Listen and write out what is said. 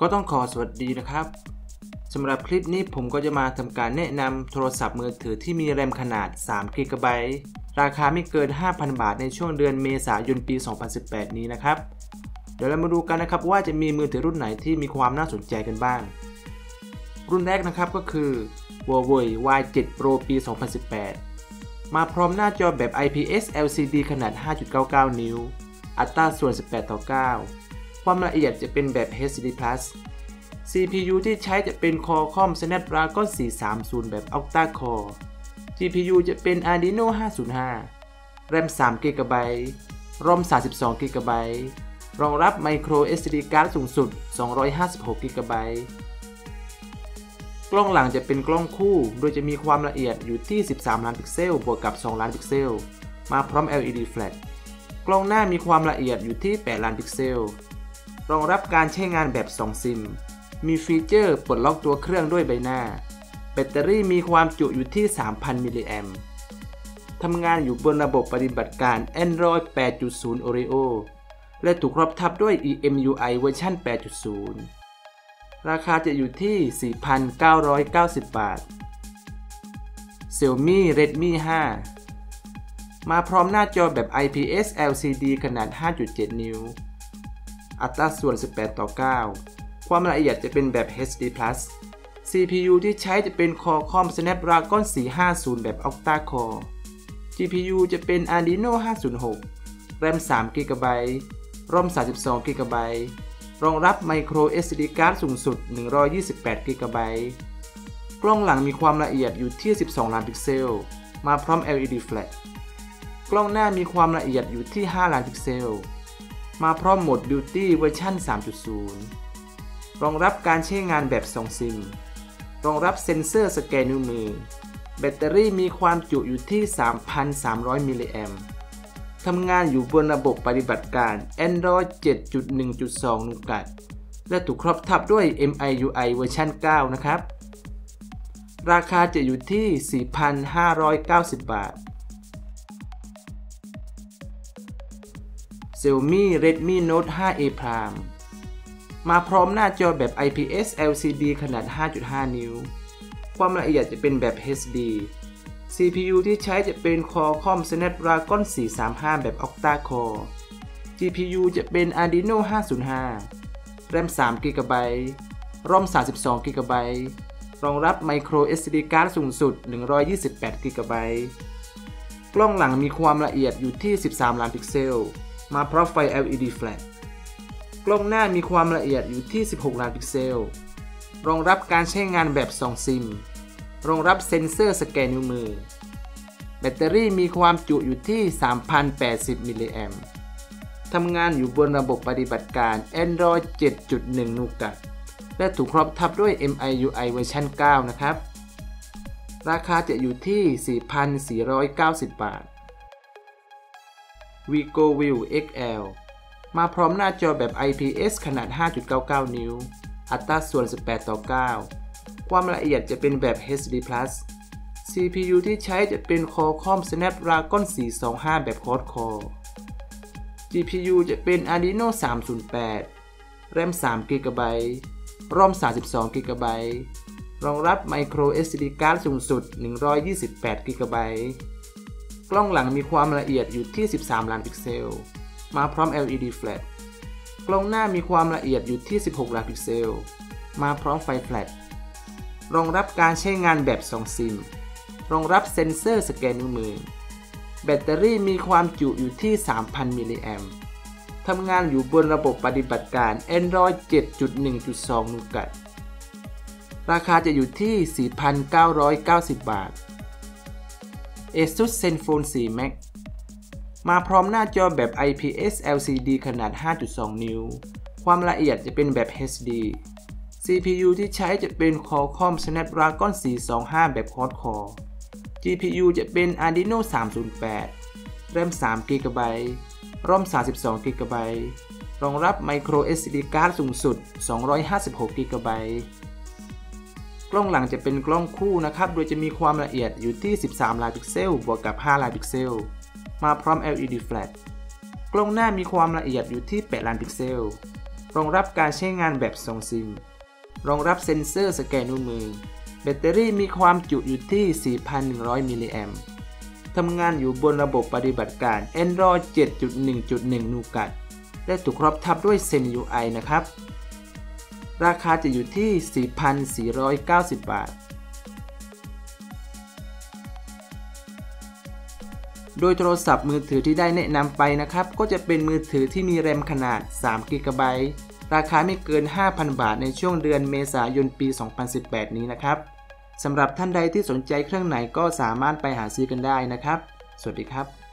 ก็ต้องขอสวัสดีนะครับสำหรับคลิปนี้ผมก็จะมาทำการแนะนำโทรศัพท์มือถือที่มีแรมขนาด3 g b ราคาไม่เกิน 5,000 บาทในช่วงเดือนเมษายนปี 2018 นี้นะครับ เดี๋ยวเรามาดูกันนะครับว่าจะมีมือถือรุ่นไหนที่มีความน่าสนใจกันบ้าง รุ่นแรกนะครับก็คือ Huawei Y7 Pro ปี 2018 มาพร้อมหน้าจอแบบ IPS LCD ขนาด 5.99 นิ้ว อัตราส่วน 18 ต่อ 9 ความละเอียดจะเป็นแบบ HD Plus CPU ที่ใช้จะเป็น Qualcomm Snapdragon 430 แบบ Octa Core GPU จะเป็น Adreno 505 RAM 3 GB ROM 32 GB รองรับ Micro SD card สูงสุด 256 GB กล้องหลังจะเป็นกล้องคู่ โดยจะมีความละเอียดอยู่ที่ 13 ล้านพิกเซล บวกกับ 2 ล้านพิกเซล มาพร้อม LED flash กล้องหน้ามีความละเอียดอยู่ที่ 8 ล้านพิกเซล รองรับการใช้งานแบบ 2 ซิม มีฟีเจอร์ปลดล็อกตัวเครื่องด้วยใบหน้า แบตเตอรี่มีความจุอยู่ที่ 3,000 มิลลิแอมป์ทำงานอยู่บนระบบปฏิบัติการ Android 8.0 Oreo และถูกรอบทับด้วย EMUI เวอร์ชัน8.0 ราคาจะอยู่ที่ 4,990 บาท Xiaomi Redmi 5 มาพร้อมหน้าจอแบบ IPS LCD ขนาด 5.7 นิ้ว อัตราส่วน 18 ต่อ 9 ความละเอียดจะเป็นแบบ HD CPU ที่ใช้จะเป็น Qualcomm Snapdragon 450 แบบ Octa Core GPU จะเป็น Adreno 506 RAM 3 GB ROM 32 GB รองรับ Micro SD card สูงสุด 128 GB กล้องหลังมีความละเอียดอยู่ที่ 12 ล้านพิกเซล มาพร้อม LED flash กล้องหน้ามีความละเอียดอยู่ที่ 5 ล้านพิกเซล มาพร้อมโหมด Beauty เวอร์ชัน3.0 รองรับการใช้งานแบบ2ซิม รองรับเซ็นเซอร์สแกนนิ้วมือ แบตเตอรี่มีความจุอยู่ที่ 3,300 มิลลิแอมป์ทำงานอยู่บนระบบปฏิบัติการ Android 7.1.2 นุกัด และถูกครอบทับด้วย MIUI เวอร์ชัน9 นะครับ ราคาจะอยู่ที่ 4,590 บาท Xiaomi Redmi Note 5A Prime มาพร้อมหน้าจอแบบ IPS LCD ขนาด 5.5 นิ้ว ความละเอียดจะเป็นแบบ HD CPU ที่ใช้จะเป็น Qualcomm Snapdragon 435 แบบ Octa Core GPU จะเป็น Adreno 505 RAM 3 GB ROM 32 GB รองรับ Micro SD card สูงสุด 128 GB กล้องหลังมีความละเอียดอยู่ที่ 13 ล้านพิกเซล มาพร้อมไฟ LED flash กล้องหน้ามีความละเอียดอยู่ที่ 16 ล้านพิกเซล รองรับการใช้งานแบบ2ซิม รองรับเซ็นเซอร์สแกนนิ้วมือ แบตเตอรี่มีความจุอยู่ที่ 3,080 มิลลิแอมป์ทำงานอยู่บนระบบปฏิบัติการ Android 7.1นูกัดและถูกครอบทับด้วย MIUI เวอร์ชัน9 นะครับ ราคาจะอยู่ที่ 4,490 บาท Vigo View XL มาพร้อมหน้าจอแบบ IPS ขนาด 5.99 นิ้ว อัตราส่วน 18 ต่อ 9 ความละเอียดจะเป็นแบบ HD CPU ที่ใช้จะเป็น Qualcomm Snapdragon 425 แบบ Quad Core GPU จะเป็น Adreno 308 RAM 3 GB ROM 32 GB รองรับ Micro SD card สูงสุด 128 GB กล้องหลังมีความละเอียดอยู่ที่ 13 ล้านพิกเซล มาพร้อม LED flash กล้องหน้ามีความละเอียดอยู่ที่ 16 ล้านพิกเซล มาพร้อมไฟแฟลช รองรับการใช้งานแบบ 2 ซิม รองรับเซ็นเซอร์สแกนนิ้วมือ แบตเตอรี่มีความจุอยู่ที่ 3,000 มิลลิแอมป์ทำงานอยู่บนระบบปฏิบัติการ Android 7.1.2 นูกัด ราคาจะอยู่ที่ 4,990 บาท ASUS ZenFone 4 Max มาพร้อมหน้าจอแบบ IPS LCD ขนาด 5.2 นิ้ว ความละเอียดจะเป็นแบบ HD CPU ที่ใช้จะเป็น Qualcomm Snapdragon 425 แบบ Quad Core GPU จะเป็น Adreno 308 RAM 3 GB ROM 32 GB รองรับ Micro SD card สูงสุด 256 GB ล้องหลังจะเป็นกล้องคู่นะครับ โดยจะมีความละเอียดอยู่ที่ 13 ล้านพิกเซล บวกกับ 5 ล้านพิกเซล มาพร้อม LED flash กล้องหน้ามีความละเอียดอยู่ที่ 8 ล้านพิกเซล รองรับการใช้งานแบบส่งซิม รองรับเซ็นเซอร์สแกนนิ้วมือ แบตเตอรี่มีความจุอยู่ที่ 4,100 มิลลิแอมป์ทำงานอยู่บนระบบปฏิบัติการ Android 7.1.1 Nougat และถูกครอบทับด้วย Zen UI นะครับ ราคาจะอยู่ที่ 4,490 บาท โดยโทรศัพท์มือถือที่ได้แนะนำไปนะครับ ก็จะเป็นมือถือที่มีแรมขนาด3 g b ราคาไม่เกิน 5,000 บาทในช่วงเดือนเมษายนปี 2018 นี้นะครับสำหรับท่านใดที่สนใจเครื่องไหนก็สามารถไปหาซื้อกันได้นะครับ สวัสดีครับ